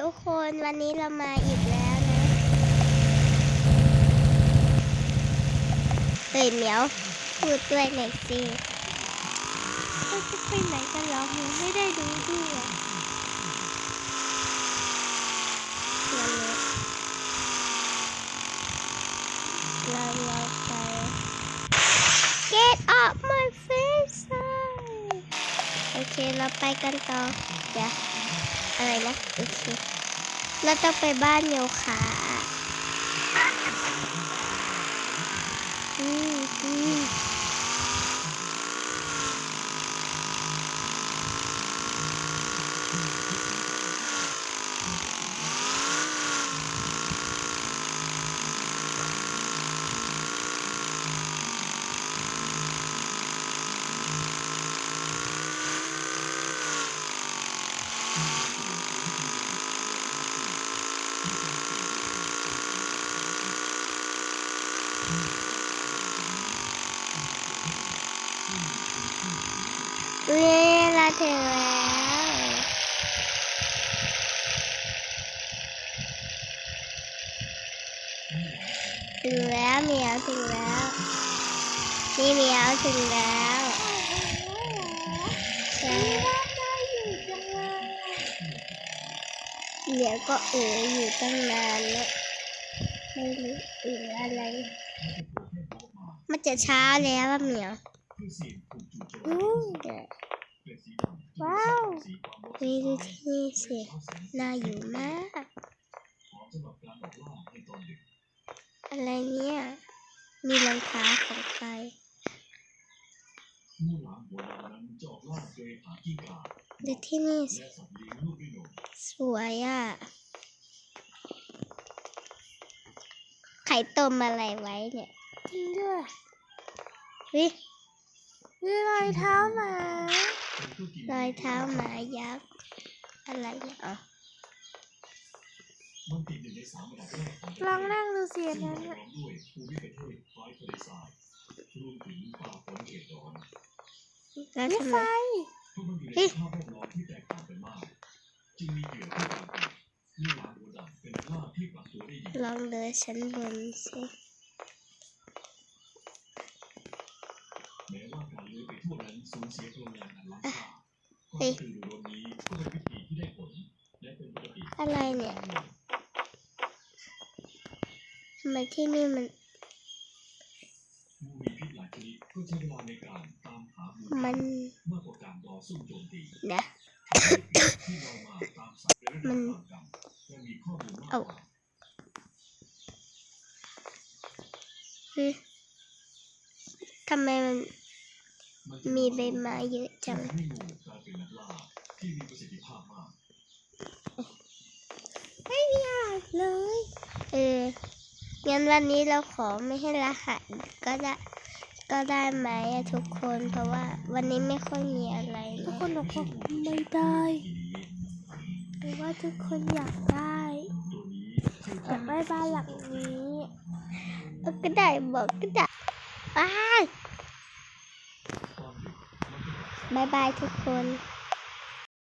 ทุกคนวันนี้เรามาอีกแล้วนะเฮ้ยเหมียวพูดด้วยหน่อยสิเราจะไปไหนกันเหรอหนูไม่ได้ดูด้วยวันนี้เราเราไป Get up my face โอเค เราไปกันต่อเดี๋ยว อะไรนะโอเคเราต้องไปบ้านโยคะมอืม เวลาถึงแล้วถึงแล้วเหมียวถึงแล้วนี่เหมียวถึงแล้วใช่เดี๋ยวก็เอออยู่ตั้งนานแล้ว ไม่รู้เอออะไร มันจะเช้าแล้วเหมียวอืมเดี๋ยว้าวไปดูที่นี่สิน่าอยู่มาก อะไรเนี่ย มีรองเท้าของใครดูที่นี่สิสวยอะ ข่ต้มอะไรไว้เนี่ยจริงด้วยวิมีรอยเท้าหมารอยเท้าหมายักษ์อะไรเนี่ยอ๋อลองนั่งดูสิอันนั้นน่ะแล้วมีทำไฟไมเฮ้ย ลองเดินชั้นบนสิแม้ว่าการเลื้อยไปทั่วนั้นสูญเสียพลังงานอันล้ำค่าเฮ้ยคือโดรนนี้ก็เป็นวิธีที่ได้ผลและเป็นปกติอะไรเนี่ยทำไมที่นี่มันงูมีพิษหลายชนิดก็ใช้เวลาในการตามหามูลมันมากกว่าการรอสู้โจมตีเดี๋ยวที่เรามาตามสัตว์และมันตามกรรมและมีข้อมูลมากเอา กว่า เฮ้ย ทำไมมันมันจะมีใบไม้เยอะจังให้งูกลายเป็นนักล่าที่มีประสิทธิภาพมากไม่มีอาดเลย เออ งั้นวันนี้เราขอไม่ให้รหัสก็ได้ก็ได้ไหมอะทุกคนเพราะว่าวันนี้ไม่ค่อยมีอะไรเลทุกยคนบอกว่าไม่ได้หรือว่าทุกคนอยากได้อยากได้บ้านหลังนี้เออ ก็ได้บอกก็ได้บายบายบายทุกคน